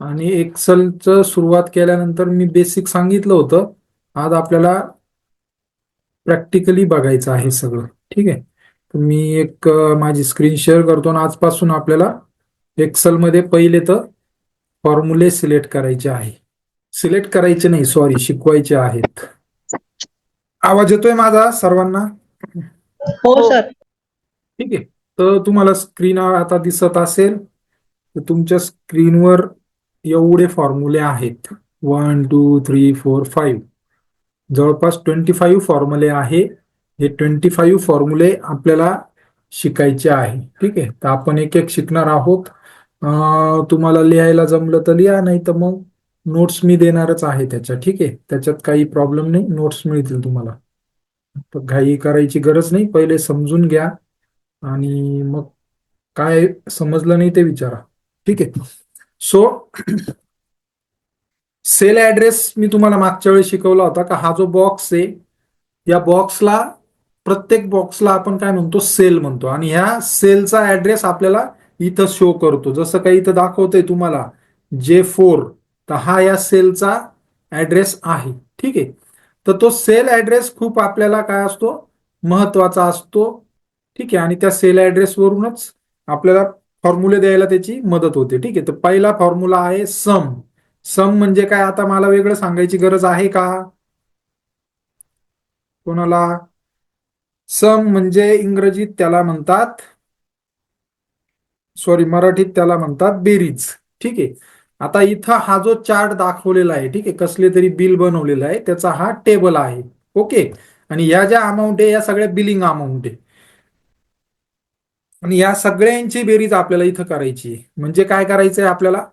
आणि एक्सलचं सुरुवात केल्यानंतर मी बेसिक सांगितलं होतं. आज आपल्याला प्रॅक्टिकली बघायचं आहे सगळं. ठीक आहे? तर मी एक माझी स्क्रीन शेअर करतो आणि आजपासून आपल्याला एक्सेलमध्ये पहिले तर फॉर्म्युले सिलेक्ट करायचे आहे. सिलेक्ट करायचे नाही सॉरी शिकवायचे आहेत. आवाज येतोय माझा सर्वांना? हो सर. ठीक आहे. तर तुम्हाला स्क्रीन आता दिसत असेल. तर तुमच्या स्क्रीनवर एवढे फॉर्म्युले आहेत. One two three four five जवळपास ट्वेंटी फाईव्ह फॉर्म्युले आहे. हे ट्वेंटी फाईव्ह फॉर्म्युले आपल्याला शिकायचे आहे. ठीक आहे? तर आपण एक एक शिकणार आहोत. तुम्हाला लिहायला जमलं तर लिहा नाही तर मग नोट्स मी देणारच आहे त्याच्या ठीक आहे? त्याच्यात काही प्रॉब्लेम नाही. नोट्स मिळतील तुम्हाला. घाई करायची गरज नाही. पहिले समजून घ्या आणि मग काय समजलं नाही ते विचारा. ठीक आहे? सो सेल ऍड्रेस मी तुम्हाला मागच्या वेळी शिकवला होता का हा जो बॉक्स आहे या बॉक्सला प्रत्येक बॉक्सला आपण काय म्हणतो? सेल म्हणतो. आणि ह्या सेलचा ऍड्रेस आपल्याला इथं शो करतो. जसं काही इथं दाखवतंय तुम्हाला जे फोर तर हा या सेलचा ऍड्रेस आहे. ठीक आहे? तर तो सेल ऍड्रेस खूप आपल्याला काय असतो? महत्त्वाचा असतो. ठीक आहे? आणि त्या सेल ऍड्रेस वरूनच आपल्याला फॉर्म्युले द्यायला त्याची मदत होते. ठीक आहे. तर पहिला फॉर्म्युला आहे सम. सम म्हणजे काय? आता मला वेगळं सांगायची गरज आहे का? कोणाला? सम म्हणजे इंग्रजीत त्याला म्हणतात सॉरी मराठीत त्याला म्हणतात बेरीज. ठीक आहे. आता इथं हा जो चार्ट दाखवलेला आहे ठीक आहे कसले तरी बिल बनवलेलं आहे त्याचा हा टेबल आहे. ओके. आणि या ज्या अमाऊंट आहे या सगळ्या बिलिंग अमाऊंट आहे. आणि या सगळ्यांची बेरीज आपल्याला इथं करायची आहे. म्हणजे काय करायचंय आपल्याला?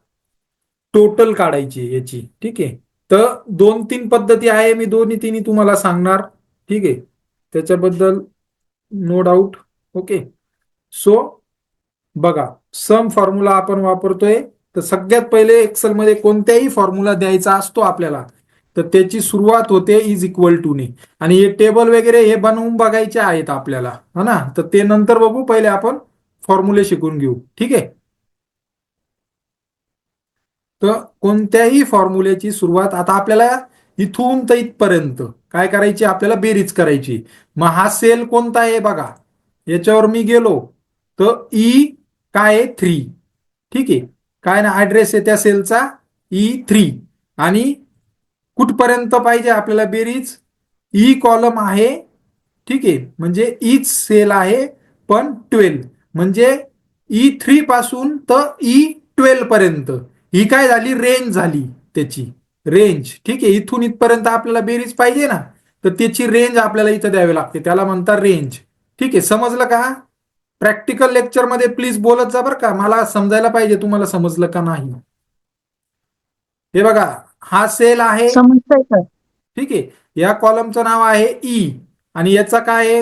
टोटल काढायची याची. ठीक आहे? तर दोन तीन पद्धती आहे मी दोन्ही तिन्ही तुम्हाला सांगणार. ठीक आहे? त्याच्याबद्दल नो डाऊट ओके सो बघा सम फॉर्म्युला आपण वापरतोय. तर सगळ्यात पहिले एक्सेल मध्ये कोणत्याही फॉर्म्युला द्यायचा असतो आपल्याला. तर त्याची सुरुवात होते इज इक्वल टू ने. आणि हे टेबल वगैरे हे बनवून बघायचे आहेत आपल्याला. हा ना? तर ते नंतर बघू पहिले आपण फॉर्म्युले शिकून घेऊ. ठीक आहे? तर कोणत्याही फॉर्म्युल्याची सुरुवात आता आपल्याला इथून तर इथपर्यंत काय करायची? आपल्याला बेरीज करायची. मग हा सेल कोणता आहे बघा. याच्यावर मी गेलो. तर ई काय आहे? थ्री ठीक आहे? काय ना? ऍड्रेस आहे त्या सेलचा ई थ्री आणि कुठपर्यंत पाहिजे आपल्याला बेरीज? E ई कॉलम आहे ठीक आहे. म्हणजे ईच सेल आहे पण ट्वेल्व म्हणजे e ई थ्री पासून तर e ई ट्वेल्व पर्यंत. ही काय झाली? रेंज झाली त्याची. रेंज ठीक आहे. इथून इथपर्यंत आपल्याला बेरीज पाहिजे ना? तर त्याची रेंज आपल्याला इथं द्यावी लागते. त्याला म्हणतात रेंज ठीक आहे. समजलं का? प्रॅक्टिकल लेक्चरमध्ये प्लीज बोलत जा बरं का. मला समजायला पाहिजे. तुम्हाला समजलं का नाही? हे बघा. हा सेल आहे. ठीक आहे. या कॉलमचं नाव आहे ई आणि याचा काय आहे?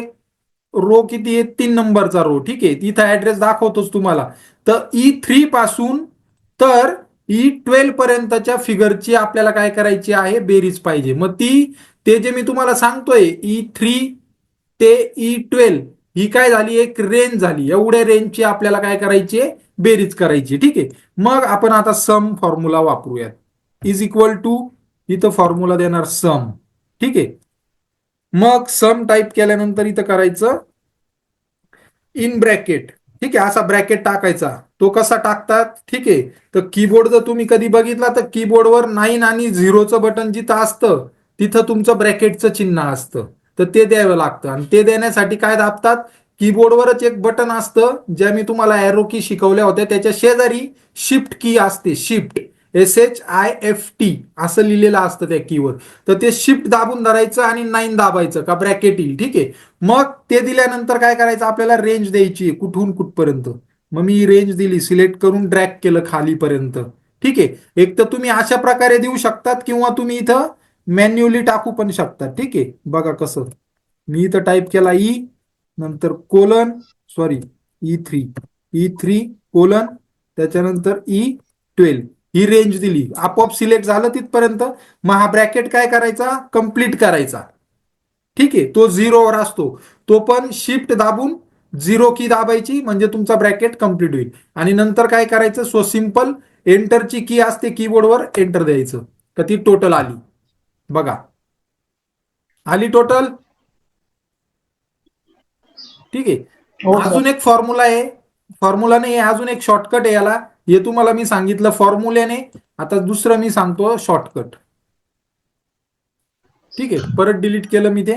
रो किती आहे? तीन नंबरचा रो ठीक आहे. इथं ऍड्रेस दाखवतोच तुम्हाला. तर ई थ्री पासून तर ई ट्वेल्व पर्यंतच्या फिगरची आपल्याला काय करायची आहे? बेरीज पाहिजे. मग ती ते जे मी तुम्हाला सांगतोय ई थ्री ते ई ट्वेल्व ही काय झाली? एक रेंज झाली. एवढ्या रेंजची आपल्याला काय करायची आहे? बेरीज करायची. ठीक आहे. मग आपण आता सम फॉर्म्युला वापरूयात. इज इक्वल टू इथं फॉर्म्युला देणार सम ठीक आहे? मग सम टाईप केल्यानंतर इथं करायचं इन ब्रॅकेट ठीक आहे? असा ब्रॅकेट टाकायचा. तो कसा टाकतात? ठीक आहे? तर कीबोर्ड जर तुम्ही कधी बघितला तर कीबोर्डवर नाईन आणि झिरोचं बटन जिथं असतं तिथं तुमचं ब्रॅकेटचं चिन्ह असतं. तर ते द्यावं लागतं. आणि ते देण्यासाठी काय दाबतात? कीबोर्डवरच एक बटन असतं ज्या मी तुम्हाला एरो की शिकवल्या होत्या. त्याच्या शेजारी शिफ्ट की असते. Shift S H I F T असं लिहिलेलं असतं त्या कीवर तर ते शिफ्ट दाबून धरायचं आणि नाईन दाबायचं का ब्रॅकेट येईल ठीक आहे? मग ते दिल्यानंतर काय करायचं? आपल्याला रेंज द्यायची आहे कुठून कुठपर्यंत. मग मी रेंज दिली सिलेक्ट करून ड्रॅग केलं खालीपर्यंत ठीक आहे? एक तर तुम्ही अशा प्रकारे देऊ शकतात किंवा तुम्ही इथं मॅन्युअली टाकू पण शकता ठीक आहे? बघा कसं. मी इथं टाईप केला ई नंतर colon sorry E three E three colon त्याच्यानंतर e ई ट्वेल्व ही रेंज दिली. आपोआप सिलेक्ट झालं तिथपर्यंत. मग हा ब्रॅकेट काय करायचा? कंप्लीट करायचा. ठीक आहे? तो झिरोवर असतो. तो पण शिफ्ट दाबून झिरो की दाबायची म्हणजे तुमचा ब्रॅकेट कंप्लीट होईल. आणि नंतर काय करायचं? सो सिंपल एंटरची की असते कीबोर्डवर एंटर द्यायचं. तर ती टोटल आली. बघा. आली टोटल ठीक आहे. हो सर अजून एक फॉर्म्युला आहे. फॉर्म्युला नाही अजून एक शॉर्टकट आहे याला. हे तुम्हाला मी सांगितलं फॉर्म्युल्याने आता दुसरं मी सांगतो शॉर्टकट ठीक आहे? परत डिलीट केलं मी ते.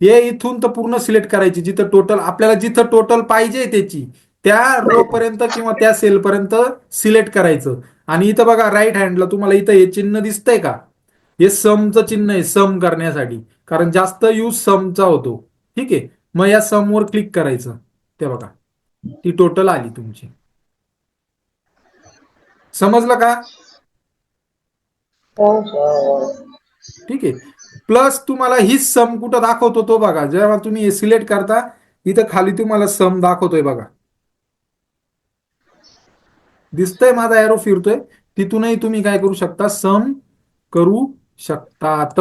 हे इथून तर पूर्ण सिलेक्ट करायची. जिथं टोटल आपल्याला जिथं टोटल पाहिजे त्याची त्या रो पर्यंत किंवा त्या सेल पर्यंत सिलेक्ट करायचं. आणि इथं बघा राईट हँडला तुम्हाला इथं हे चिन्ह दिसतंय का? हे समचं चिन्ह आहे सम करण्यासाठी. कारण जास्त यूज समचा होतो. ठीक आहे? मग या समवर क्लिक करायचं. ते बघा. ती टोटल आली तुमची. समजलं का? हो सर ठीक आहे. प्लस तुम्हाला हीच सम कुठं दाखवतो तो बघा. जेव्हा तुम्ही सिलेक्ट करता इथं खाली तुम्हाला सम दाखवतोय बघा. दिसतंय माझा एरो फिरतोय. तिथूनही तुम्ही काय करू शकता? सम करू शकतात.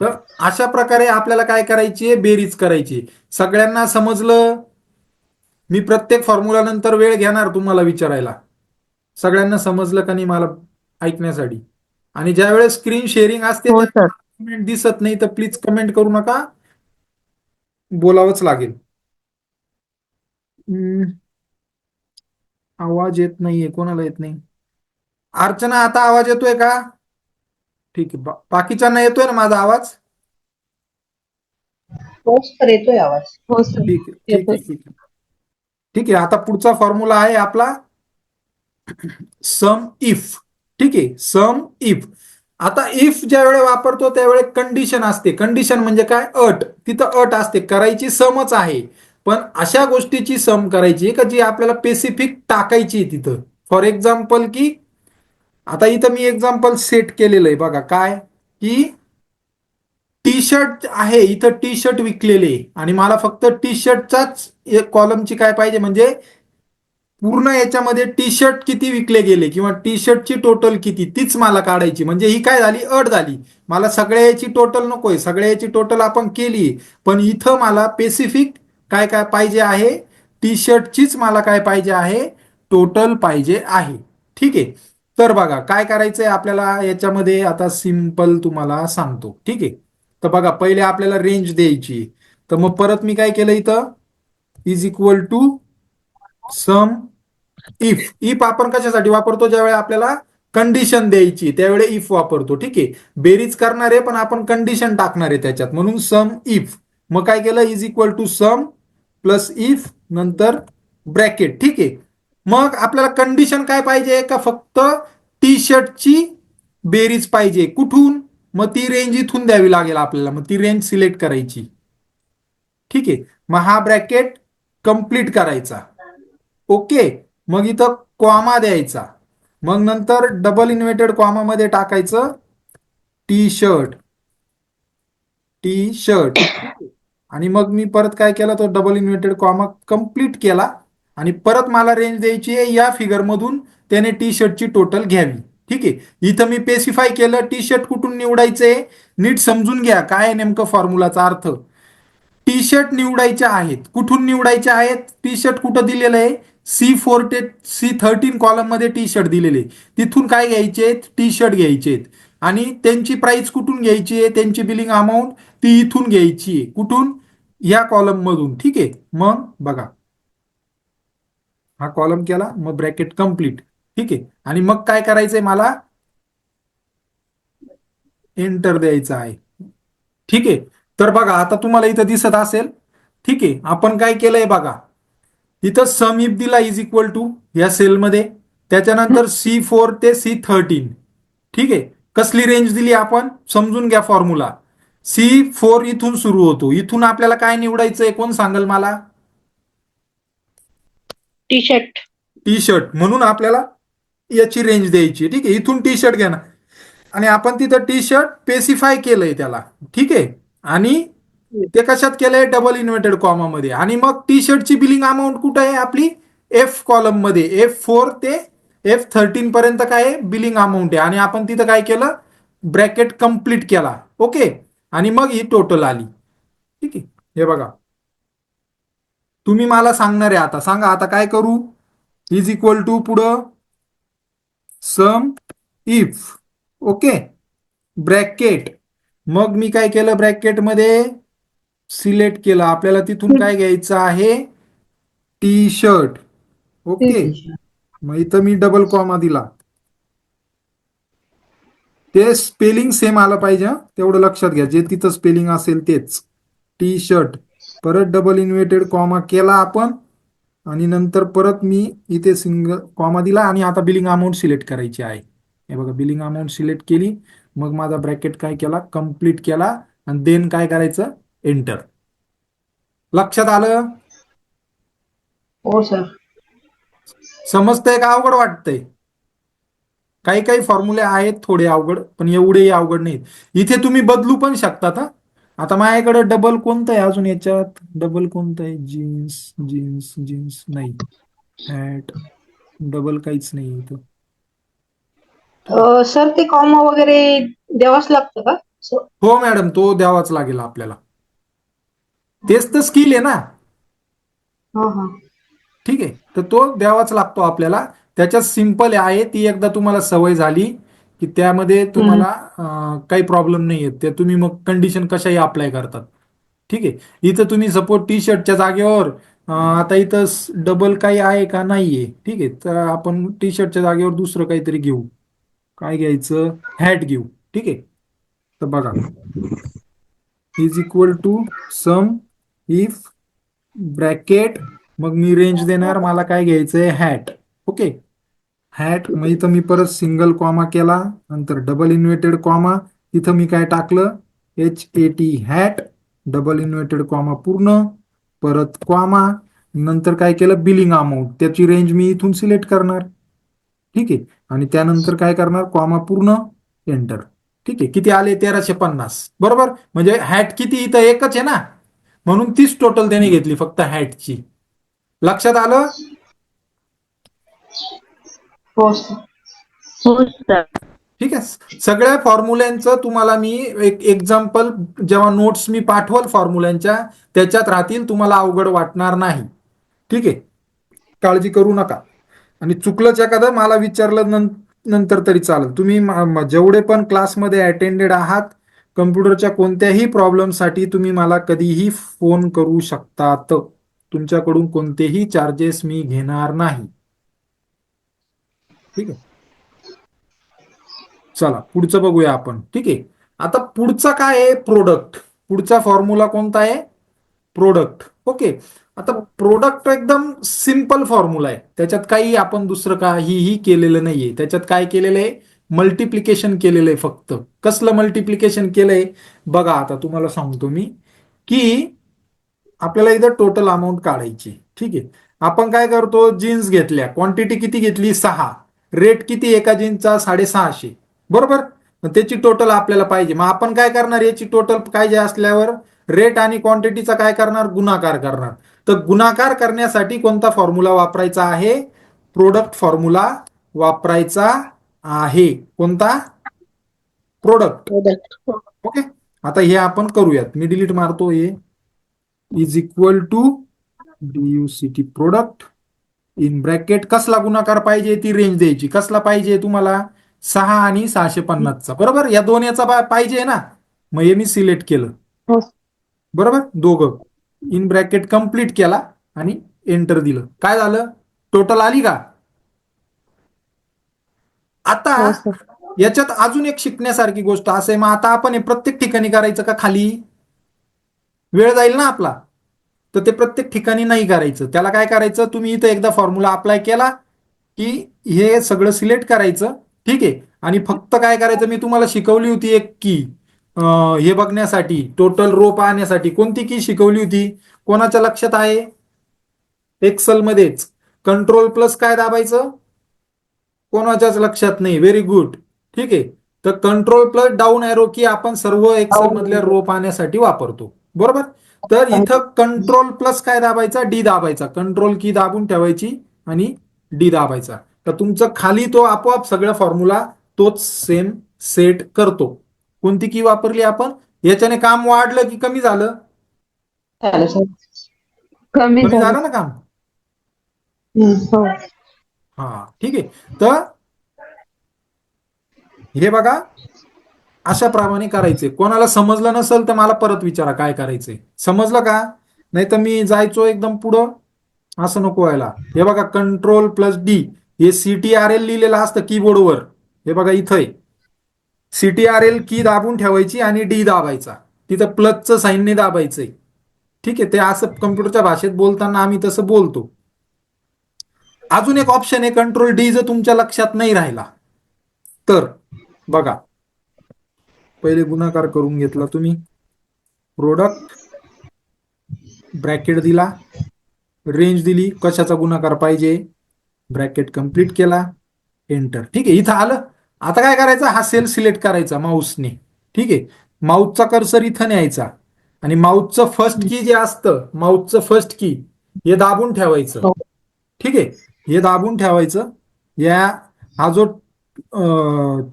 तर अशा प्रकारे आपल्याला काय करायची बेरीज करायची. सगळ्यांना समजलं? मी प्रत्येक फॉर्म्युला नंतर वेळ घेणार तुम्हाला विचारायला. सगळ्यांना समजलं का नाही मला ऐकण्यासाठी? आणि ज्यावेळेस स्क्रीन शेअरिंग असते हो कमेंट दिसत नाही तर प्लीज कमेंट करू नका. बोलावंच लागेल. हम्म. आवाज येत नाहीये कोणाला येत नाही? अर्चना आता आवाज येतोय का? ठीक आहे बा- बाकीच्यांना येतोय ना माझा आवाज? हो येतोय आवाज. हो ठीक आहे ठीक आहे. ठीक आहे आता पुढचा फॉर्म्युला आहे आपला सम इफ ठीक आहे सम इफ आता इफ ज्या वेळे वापरतो त्यावेळे कंडिशन असते. कंडिशन म्हणजे काय? अट. तिथं अट असते. करायची समच आहे. पण अशा गोष्टीची सम करायची का जी आपल्याला स्पेसिफिक टाकायची आहे तिथं? फॉर एक्झाम्पल की आता इथं मी एक्झाम्पल सेट केलेलं आहे. बघा काय? की टी शर्ट आहे इथं टी शर्ट विकलेले. आणि मला फक्त टी शर्टचाच कॉलमची काय पाहिजे म्हणजे पूर्ण याच्यामध्ये टी शर्ट किती विकले गेले किंवा टी शर्टची टोटल किती तीच मला काढायची. म्हणजे ही काय झाली? अट झाली. मला सगळ्या याची टोटल नकोय. सगळ्या याची टोटल आपण केली. पण इथं मला स्पेसिफिक काय काय पाहिजे आहे? टी शर्टचीच मला काय पाहिजे आहे? टोटल पाहिजे आहे. ठीक आहे? तर बघा काय करायचंय आपल्याला याच्यामध्ये? आता सिंपल तुम्हाला सांगतो. ठीक आहे? तर बघा पहिले आपल्याला रेंज द्यायची. तर मग परत मी काय केलं इथं? Is equal to sum if if आपण कशासाठी वापरतो? ज्यावेळी आपल्याला कंडिशन द्यायची त्यावेळी इफ वापरतो. ठीक आहे? बेरीज करणार आहे पण आपण कंडिशन टाकणार आहे त्याच्यात. म्हणून सम इफ मग काय केलं? Is equal to sum plus if नंतर ब्रॅकेट ठीक आहे? मग आपल्याला कंडिशन काय पाहिजे? का फक्त टी शर्टची बेरीज पाहिजे? कुठून? मग ती रेंज इथून द्यावी लागेल आपल्याला. मग ती रेंज सिलेक्ट करायची. ठीक? आहे मग हा ब्रॅकेट कंप्लीट करायचा. ओके? मग इथं कॉमा द्यायचा. मग नंतर डबल इन्व्हर्टेड कॉमामध्ये टाकायचं टी शर्ट टी शर्ट आणि मग मी परत काय केला? तो डबल इन्व्हर्टेड कॉमा कंप्लीट केला. आणि परत मला रेंज द्यायची आहे या फिगरमधून त्याने टी शर्टची टोटल घ्यावी. ठीक आहे. इथं मी स्पेसिफाय केलं टी शर्ट कुठून निवडायचे नीट समजून घ्या काय नेमकं फॉर्म्युलाचा अर्थ. टी शर्ट निवडायचे आहेत. कुठून निवडायचे आहेत? टी शर्ट कुठं दिलेलं आहे? सी फोर ते सी थर्टीन कॉलममध्ये टी शर्ट दिलेले. तिथून काय घ्यायचे टी शर्ट घ्यायचे आणि त्यांची प्राइस कुठून घ्यायची आहे? त्यांची बिलिंग अमाऊंट ती इथून घ्यायची आहे. कुठून? या कॉलम मधून ठीक आहे. मग बघा. हा कॉलम केला मग ब्रॅकेट कंप्लीट ठीक आहे. आणि मग काय करायचंय मला? एंटर द्यायचं आहे. ठीक आहे. तर बघा आता तुम्हाला इथं दिसत असेल. ठीक आहे. आपण काय केलंय बघा. इथं सम इफ दिला इज इक्वल टू या सेलमध्ये त्याच्यानंतर सी फोर ते सी थर्टीन ठीक आहे. कसली रेंज दिली आपण? समजून घ्या फॉर्म्युला सी फोर इथून सुरू होतो. इथून आपल्याला काय निवडायचंय? कोण सांगल मला? टी शर्ट टी शर्ट म्हणून आपल्याला याची रेंज द्यायची. ठीक आहे? इथून टी शर्ट घ्या ना. आणि आपण तिथं टी शर्ट स्पेसिफाय केलंय त्याला. ठीक आहे? आणि ते कशात केलंय? डबल इन्व्हर्टेड कॉमामध्ये आणि मग टी शर्टची बिलिंग अमाऊंट कुठं आहे आपली? एफ कॉलममध्ये. एफ फोर ते एफ थर्टीन पर्यंत काय आहे? बिलिंग अमाऊंट आहे. आणि आपण तिथं काय केलं? ब्रॅकेट कंप्लीट केला. ओके आणि मग ही टोटल आली. ठीक आहे? हे बघा. तुम्ही मला सांगणार आहे आता. सांगा आता काय करू? इज इक्वल टू पुढं? Sum if. ओके. ब्रॅकेट. मग मी काय केलं ब्रॅकेटमध्ये? सिलेक्ट केलं. आपल्याला तिथून काय घ्यायचं आहे? टी शर्ट ओके मग इथं मी डबल कॉमा दिला. ते स्पेलिंग सेम आलं पाहिजे? तेवढं लक्षात घ्या. जे तिथं स्पेलिंग असेल तेच. टी शर्ट परत डबल इन्व्हेटेड कॉमा केला आपण. आणि नंतर परत मी इथे सिंगल कॉमा दिला आणि आता बिलिंग अमाऊंट सिलेक्ट करायची आहे. हे बघा बिलिंग अमाऊंट सिलेक्ट केली. मग माझा ब्रॅकेट काय केला? कंप्लीट केला. आणि देन काय करायचं? एंटर लक्षात आलं? हो सर समजतंय का? अवघड वाटतंय. काही काही फॉर्म्युले आहेत थोडे अवघड पण एवढेही अवघड नाहीत. इथे तुम्ही बदलू पण शकतात हा. आता माझ्याकडे डबल कोणतं आहे अजून याच्यात? डबल कोणतं आहे? जीन्स जीन्स जीन्स नाही. हॅट डबल काहीच नाही इथं. अं, सर ते कॉमा वगैरे द्यावाच लागतं का? हो मॅडम तो द्यावाच लागेल आपल्याला. तेच तर स्किल आहे ना. हा हा. ठीक आहे. तर तो द्यावाच लागतो आपल्याला. त्याच्यात सिंपल आहे. ती एकदा तुम्हाला सवय झाली. की त्यामध्ये तुम्हाला काही प्रॉब्लेम नाही आहेत ते तुम्ही मग कंडिशन कशाही अप्लाय करतात. ठीक आहे? इथं तुम्ही सपोज टी शर्टच्या जागेवर आता इथं डबल काही आहे का? नाहीये. ठीक आहे? तर आपण टी शर्टच्या जागेवर दुसरं काहीतरी घेऊ. काय घ्यायचं? हॅट घेऊ. ठीक आहे? तर बघा. Is equal to sum if bracket मग मी रेंज देणार मला काय घ्यायचंय? हॅट ओके हॅट मग इथं मी परत सिंगल कॉमा केला नंतर डबल इन्व्हेटेड कॉमा इथं मी काय टाकलं? H A T hat double inverted comma पूर्ण परत कॉमा नंतर काय केलं? बिलिंग अमाऊंट त्याची रेंज मी इथून सिलेक्ट करणार. ठीक आहे? आणि त्यानंतर काय करणार? कॉमा पूर्ण एंटर ठीक आहे? किती आले? तेराशे पन्नास. बरोबर? म्हणजे हॅट किती? इथं एकच आहे ना? म्हणून तीच टोटल त्याने घेतली फक्त हॅटची लक्षात आलं? हो हो सर ठीक आहे. सगळ्या फॉर्म्युल्यांचं तुम्हाला मी एक एक्झाम्पल जेव्हा नोट्स मी पाठवल फॉर्म्युल्यांच्या त्याच्यात राहतील तुम्हाला अवघड वाटणार नाही. ठीक आहे? काळजी करू नका. आणि चुकलंच एखादं मला विचारलं नं- नंतर तरी चालेल. तुम्ही जेवढे पण क्लासमध्ये अटेंडेड आहात कम्प्युटरच्या कोणत्याही प्रॉब्लेमसाठी तुम्ही मला कधीही फोन करू शकतात. तुमच्याकडून कोणतेही चार्जेस मी घेणार नाही. ठीक आहे. चला पुढचं बघूया आपण. ठीक आहे. आता पुढचा काय आहे? प्रोडक्ट पुढचा फॉर्म्युला कोणता आहे? प्रोडक्ट ओके आता प्रोडक्ट एकदम सिंपल फॉर्म्युला आहे. त्याच्यात काही आपण दुसरं काहीही केलेलं नाहीये. त्याच्यात काय केलेलं आहे? मल्टिप्लिकेशन केलेलं आहे फक्त. कसलं मल्टिप्लिकेशन केलंय? बघा आता तुम्हाला सांगतो मी की आपल्याला इथं टोटल अमाऊंट काढायची. ठीक आहे. आपण काय करतो? जीन्स घेतल्या. क्वांटिटी किती घेतली? सहा. रेट किती एका जीन्सचा साडेसहाशे. बरोबर? मग त्याची टोटल आपल्याला पाहिजे. मग आपण काय करणार? याची टोटल पाहिजे असल्यावर रेट आणि क्वांटिटीचा काय करणार? गुणाकार करणार. तर गुणाकार करण्यासाठी कोणता फॉर्म्युला वापरायचा आहे? प्रोडक्ट फॉर्म्युला वापरायचा आहे. कोणता? प्रोडक्ट प्रोडक्ट ओके आता हे आपण करूयात. मी डिलीट मारतो हे is equal to T product in bracket कसला गुणाकार पाहिजे ती रेंज द्यायची. कसला पाहिजे तुम्हाला? सहा आणि सहाशे पन्नासचा बरोबर? या दोन याचा पाहिजे ना? मग हे मी सिलेक्ट केलं. हो. बरोबर? दोघं. इन ब्रॅकेट कंप्लीट केला आणि एंटर दिलं. काय झालं? टोटल आली का? आता हो याच्यात अजून एक शिकण्यासारखी गोष्ट असं आहे. मग आता आपण हे प्रत्येक ठिकाणी करायचं का खाली? वेळ जाईल ना आपला? तर ते प्रत्येक ठिकाणी नाही करायचं. त्याला काय करायचं? तुम्ही इथं एकदा फॉर्म्युला अप्लाय केला की हे सगळं सिलेक्ट करायचं. ठीक आहे? आणि फक्त काय करायचं? मी तुम्हाला शिकवली होती एक की हे बघण्यासाठी टोटल रो पाहण्यासाठी कोणती की शिकवली होती? कोणाच्या लक्षात आहे? एक्सेल मध्येच कंट्रोल प्लस काय दाबायचं? कोणाच्याच लक्षात नाही. व्हेरी गुड ठीक आहे? तर कंट्रोल प्लस डाऊन एरो की आपण सर्व एक्सेल मधल्या रो पाहण्यासाठी वापरतो. बरोबर? तर इथं कंट्रोल प्लस काय दाबायचा? डी दाबायचा. कंट्रोल की दाबून ठेवायची आणि डी दाबायचा. तर तुमचं खाली तो आपोआप सगळा फॉर्म्युला तोच सेम सेट करतो. कोणती की वापरली आपण? याच्याने काम वाढलं की कमी झालं? कमी झालं ना काम? हो. हा ठीक आहे. तर हे बघा. अशा प्रमाणे करायचे. कोणाला समजलं नसेल तर मला परत विचारा काय करायचंय. समजलं का? नाही तर मी जायचो एकदम पुढं. असं नको व्हायला. हे बघा कंट्रोल प्लस डी हे सीटीआरएल लिहिलेलं असतं कीबोर्डवर हे बघा इथं आहे सीटीआरएल की दाबून ठेवायची आणि डी दाबायचा. तिथं प्लसचं साईनने दाबायचंय. ठीक आहे? ते असं कम्प्युटरच्या भाषेत बोलताना आम्ही तसं बोलतो. अजून एक ऑप्शन आहे कंट्रोल डी जर तुमच्या लक्षात नाही राहिला. तर बघा. पहिले गुणाकार करून घेतला तुम्ही. प्रोडक्ट ब्रॅकेट दिला. रेंज दिली. कशाचा गुणाकार पाहिजे? ब्रॅकेट कंप्लीट केला. एंटर ठीक आहे इथं आलं. आता काय करायचं? हा सेल सिलेक्ट करायचा माऊसने ठीक आहे? माऊसचा कर्सर इथं न्यायचा. आणि माऊसचं फर्स्ट की जे असतं माऊसचं फर्स्ट की हे दाबून ठेवायचं. हो. ठीक आहे? हे दाबून ठेवायचं. या हा जो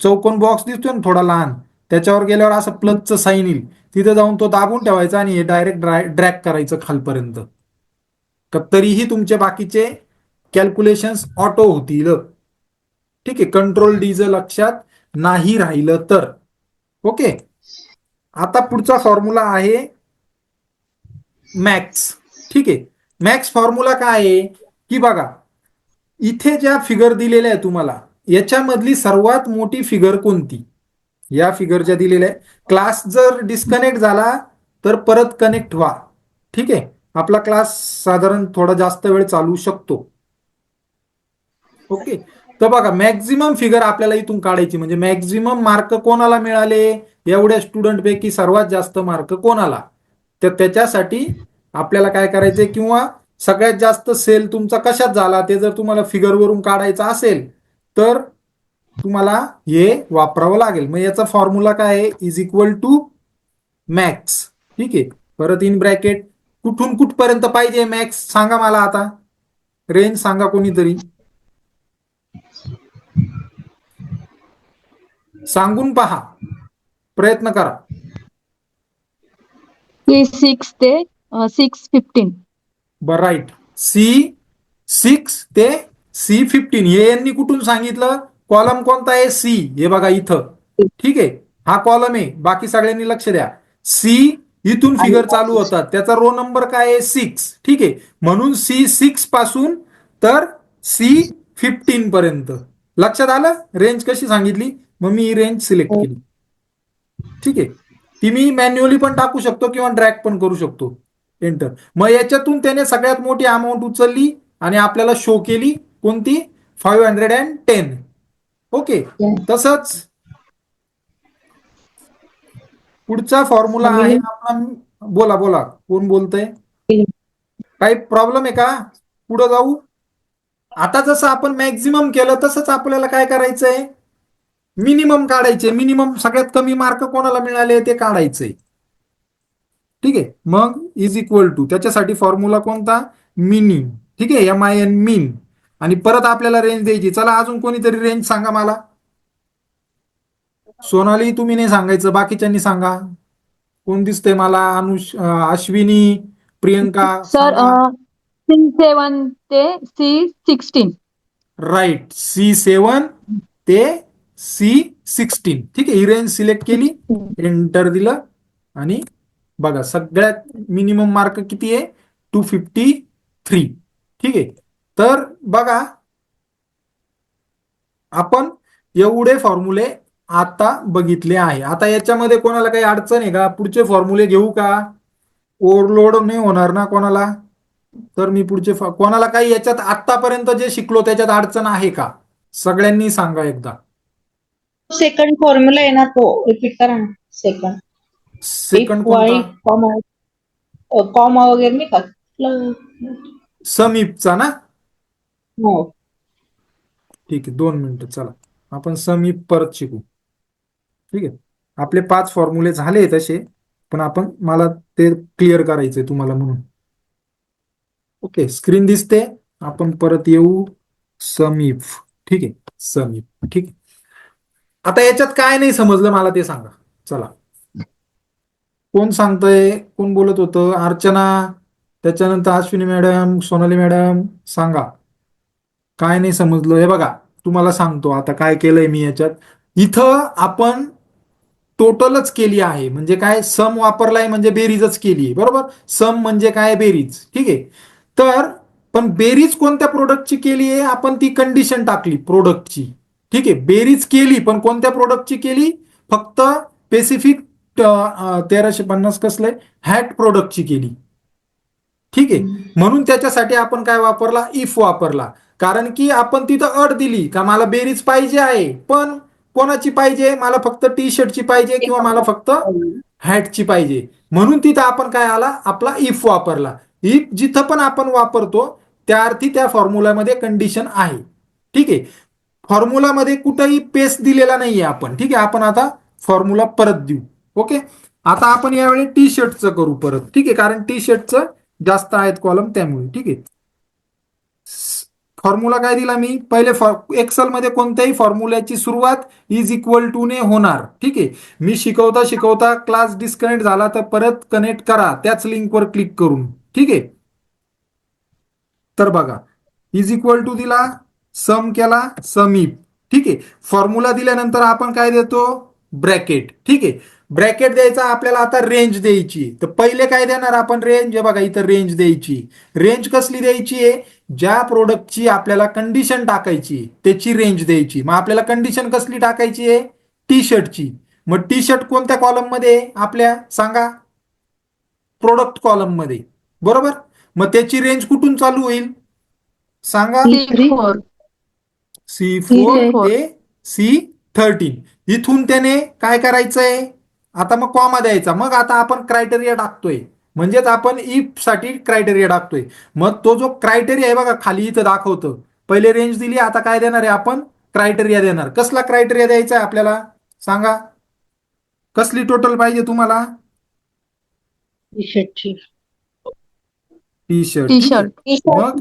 चौकोन बॉक्स दिसतोय ना थोडा लहान त्याच्यावर गेल्यावर असं प्लसचं साईन येईल. तिथे जाऊन तो दाबून ठेवायचा आणि हे डायरेक्ट ड्रॅग करायचं खालपर्यंत. का तरीही तुमचे बाकीचे कॅल्क्युलेशन्स ऑटो होतील. ठीक आहे कंट्रोल डी लक्षात नाही राहिलं तर. ओके आता पुढचा फॉर्म्युला आहे मॅक्स ठीक आहे? मॅक्स फॉर्म्युला काय आहे? की बघा इथे ज्या फिगर दिलेल्या आहे तुम्हाला याच्यामधली सर्वात मोठी फिगर कोणती? या फिगरच्या दिलेल्या आहे क्लास जर डिस्कनेक्ट झाला तर परत कनेक्ट व्हा. ठीक आहे? आपला क्लास साधारण थोडा जास्त वेळ चालू शकतो. ओके? तर बघा मॅक्झिमम फिगर आपल्याला इथून काढायची म्हणजे मॅक्झिमम मार्क कोणाला मिळाले? एवढ्या स्टुडंट पैकी सर्वात जास्त मार्क कोणाला? तर त्याच्यासाठी आपल्याला काय करायचंय किंवा सगळ्यात जास्त सेल तुमचा कशात झाला? ते जर तुम्हाला फिगरवरून काढायचं असेल तर तुम्हाला हे वापरावं लागेल. मग याचा फॉर्म्युला काय आहे? इज इक्वल टू मॅक्स ठीक आहे? परत इन ब्रॅकेट कुठून कुठपर्यंत पाहिजे मॅक्स सांगा मला आता. रेंज सांगा कोणीतरी. सांगून पहा. प्रयत्न करा. सिक्स ते सिक्स फिफ्टीन बर राईट सी सिक्स ते सी फिफ्टीन हे यांनी कुठून सांगितलं? कॉलम कोणता आहे? सी हे बघा इथं. ठीक आहे? हा कॉलम आहे. बाकी सगळ्यांनी लक्ष द्या. सी इथून फिगर चालू होतात. त्याचा रो नंबर काय आहे? सिक्स ठीक आहे? म्हणून सी सिक्सपासून तर सी फिफ्टीन पर्यंत. लक्षात आलं? रेंज कशी सांगितली? मग मी ही रेंज सिलेक्ट केली. ठीक आहे? ती मी मॅन्युअली पण टाकू शकतो किंवा ड्रॅग पण करू शकतो. एंटर मग याच्यातून त्याने सगळ्यात मोठी अमाऊंट उचलली आणि आपल्याला शो केली. कोणती? Five hundred and ten okay तसंच पुढचा फॉर्म्युला आहे आपला बोला बोला कोण बोलतय? काही प्रॉब्लेम आहे का? पुढे जाऊ. आता जसं आपण मॅक्झिमम केलं तसंच आपल्याला काय करायचंय? मिनिमम काढायचे मिनिमम सगळ्यात कमी मार्क कोणाला मिळाले ते काढायचंय. ठीक आहे? मग इज इक्वल टू त्याच्यासाठी फॉर्म्युला कोणता? मिनी. ठीक आहे? एम आय एन मिन आणि परत आपल्याला रेंज द्यायची. चला अजून कोणीतरी रेंज सांगा मला. सोनाली तुम्ही नाही सांगायचं. बाकीच्यांनी सांगा. कोण दिसतंय मला? Anush Ashwini Priyanka sir C seven ते C sixteen right C seven ते सी सिक्स्टीन ठीक आहे ही रेंज सिलेक्ट केली. एंटर दिलं. आणि बघा सगळ्यात मिनिमम मार्क किती आहे? टू फिफ्टी थ्री ठीक आहे. तर बघा आपण एवढे फॉर्म्युले आता बघितले आहे. आता याच्यामध्ये कोणाला काही अडचण आहे का? पुढचे फॉर्म्युले घेऊ का? ओव्हरलोड नाही होणार ना कोणाला? तर मी पुढचे कोणाला काही याच्यात आतापर्यंत जे शिकलो त्याच्यात अडचण आहे का? सगळ्यांनी सांगा एकदा. सेकंड फॉर्म्युला आहे ना तो. रिपीट करा ना. सेकंड सेकंड कॉमा कॉमा वगैरे नाही का? समीपचा ना? हो. ठीक आहे दोन मिनिटं चला. आपण समीप परत शिकू. ठीक आहे? आपले पाच फॉर्म्युले झाले तसे पण आपण मला ते क्लिअर करायचंय तुम्हाला म्हणून. ओके स्क्रीन दिसते. आपण परत येऊ. समीप ठीक आहे? समीप ठीक आहे? आता याच्यात काय नाही समजलं मला ते सांगा. चला. कोण सांगतंय? कोण बोलत होतं? अर्चना त्याच्यानंतर अश्विनी मॅडम सोनाली मॅडम सांगा. काय नाही समजलं. हे बघा तुम्हाला सांगतो आता काय केलंय मी याच्यात. इथं आपण टोटलच केली आहे. म्हणजे काय सम वापरलाय म्हणजे बेरीजच केली आहे. बरोबर? सम म्हणजे काय? बेरीज. ठीक आहे? तर पण बेरीज कोणत्या प्रोडक्टची केली आहे? आपण ती कंडिशन टाकली प्रोडक्टची ठीक आहे? बेरीज केली पण कोणत्या प्रोडक्टची केली? फक्त स्पेसिफिक तेराशे पन्नास कसलंय? हॅट प्रोडक्टची केली. ठीक आहे. म्हणून त्याच्यासाठी आपण काय वापरला? इफ वापरला. कारण की आपण तिथं अट दिली का मला बेरीज पाहिजे आहे. पण कोणाची पाहिजे? मला फक्त टी शर्टची पाहिजे किंवा मला फक्त हॅटची पाहिजे. म्हणून तिथं आपण काय आला? आपला इफ वापरला. इफ जिथं पण आपण वापरतो त्या अर्थी त्या फॉर्म्युलामध्ये कंडिशन आहे. ठीक आहे. फॉर्म्युलामध्ये कुठंही पेस दिलेला नाहीये आपण. ठीक आहे. आपण आता फॉर्म्युला परत देऊ. ओके? आता आपण यावेळी टी शर्टचं करू परत. ठीक आहे. कारण टी शर्टचं जास्त आहेत कॉलम त्यामुळे ठीक आहे. फॉर्म्युला काय दिला मी? पहिले एक्सेल मध्ये कोणत्याही फॉर्म्युल्याची सुरुवात इज इक्वल टू ने होणार ठीक आहे. मी शिकवता शिकवता क्लास डिस्कनेक्ट झाला तर परत कनेक्ट करा त्याच लिंकवर क्लिक करून ठीक आहे. तर बघा इज इक्वल टू दिला सम केला सम ठीक आहे. फॉर्म्युला दिल्यानंतर आपण काय देतो? ब्रॅकेट ठीक आहे. ब्रॅकेट द्यायचा आपल्याला आता रेंज द्यायची. तर पहिले काय देणार आपण रेंज हे बघा इथं रेंज द्यायची. रेंज कसली द्यायची आहे? ज्या प्रोडक्टची आपल्याला कंडिशन टाकायची त्याची रेंज द्यायची. मग आपल्याला कंडिशन कसली टाकायची आहे? टी शर्टची मग टी शर्ट कोणत्या कॉलममध्ये आहे? आपल्या सांगा. प्रोडक्ट कॉलममध्ये. बरोबर? मग त्याची रेंज कुठून चालू होईल? सांगा. C four. ते सी थर्टीन इथून त्याने काय करायचंय? आता मग कॉमा द्यायचा. मग आता आपण क्रायटेरिया टाकतोय. म्हणजेच आपण इफसाठी क्रायटेरिया टाकतोय. मग तो जो क्रायटेरिया आहे बघा खाली इथं दाखवतं. पहिले रेंज दिली आता काय देणार आहे आपण? क्रायटेरिया देणार. कसला क्रायटेरिया द्यायचा आहे आपल्याला? सांगा. कसली टोटल पाहिजे तुम्हाला? टी शर्ट टी शर्ट मग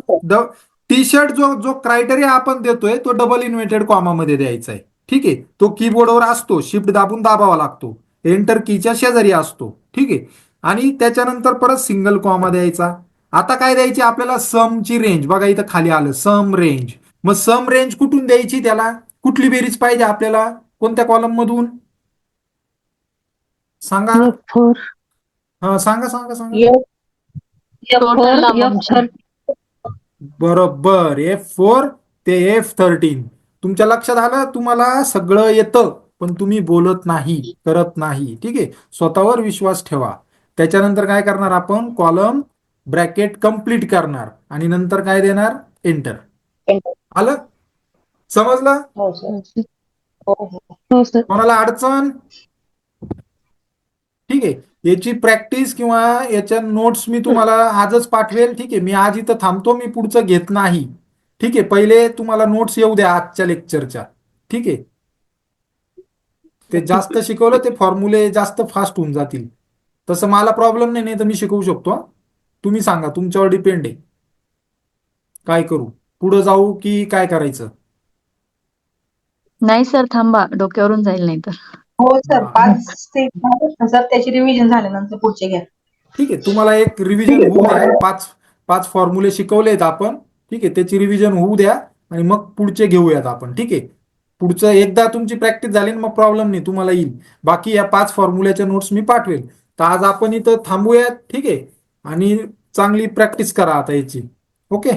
टी शर्ट जो जो क्रायटेरिया आपण देतोय तो डबल इन्व्हर्टेड कॉमामध्ये द्यायचा आहे. ठीक आहे? तो कीबोर्डवर असतो. शिफ्ट दाबून दाबावा लागतो. एंटर कीच्या शेजारी असतो. ठीक आहे? आणि त्याच्यानंतर परत सिंगल कॉमा द्यायचा. आता काय द्यायची आपल्याला? समची रेंज बघा इथं खाली आलं. सम रेंज मग सम रेंज कुठून द्यायची त्याला? कुठली बेरीज पाहिजे आपल्याला? कोणत्या कॉलम मधून? सांगा. हा सांगा सांगा सांगा. थर्टी बरोबर. एफ फोर ते एफ थर्टीन तुमच्या लक्षात आलं? तुम्हाला सगळं येतं. पण तुम्ही बोलत नाही करत नाही. ठीक आहे? स्वतःवर विश्वास ठेवा. त्याच्यानंतर काय करणार आपण? कॉलम ब्रॅकेट कंप्लीट करणार आणि नंतर काय देणार? एंटर आलं? समजलं? हो सर हो हो. हो सर कोणाला अडचण? ठीक आहे. याची प्रॅक्टिस किंवा याच्या नोट्स मी तुम्हाला आजच पाठवेल. ठीक आहे? मी आज इथं थांबतो मी पुढचं घेत नाही. ठीक आहे? पहिले तुम्हाला नोट्स येऊ द्या आजच्या लेक्चरच्या ठीक आहे? ते जास्त शिकवलं ते फॉर्म्युले जास्त फास्ट होऊन जातील. तसं मला प्रॉब्लेम नाही नाही तर मी शिकवू शकतो. तुम्ही सांगा तुमच्यावर डिपेंड आहे. काय करू? पुढं जाऊ की काय करायचं? नाही सर थांबा. डोक्यावरून जाईल नाही तर. हो सर पाच सर त्याची रिव्हिजन झाल्यानंतर पुढचे घ्या. ठीक आहे तुम्हाला एक रिव्हिजन होऊ द्या. पाच पाच फॉर्म्युले शिकवलेत आपण. ठीक आहे त्याची रिव्हिजन होऊ द्या आणि मग पुढचे घेऊयात आपण. ठीक आहे? पुढचं एकदा तुमची प्रॅक्टिस झाली ना मग प्रॉब्लेम नाही तुम्हाला येईल. बाकी या पाच फॉर्म्युल्याच्या नोट्स मी पाठवेल. तर आज आपण इथं थांबूयात ठीक आहे? आणि चांगली प्रॅक्टिस करा आता याची. ओके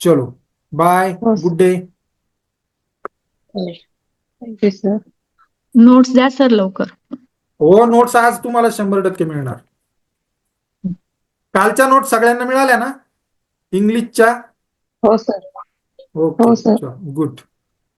चलो. Bye. Good day thank you sir notes द्या सर लवकर. हो नोट्स आज तुम्हाला शंभर टक्के मिळणार. कालच्या नोट्स सगळ्यांना मिळाल्या ना? इंग्लिशच्या हो सर ओके हो, सर. गुड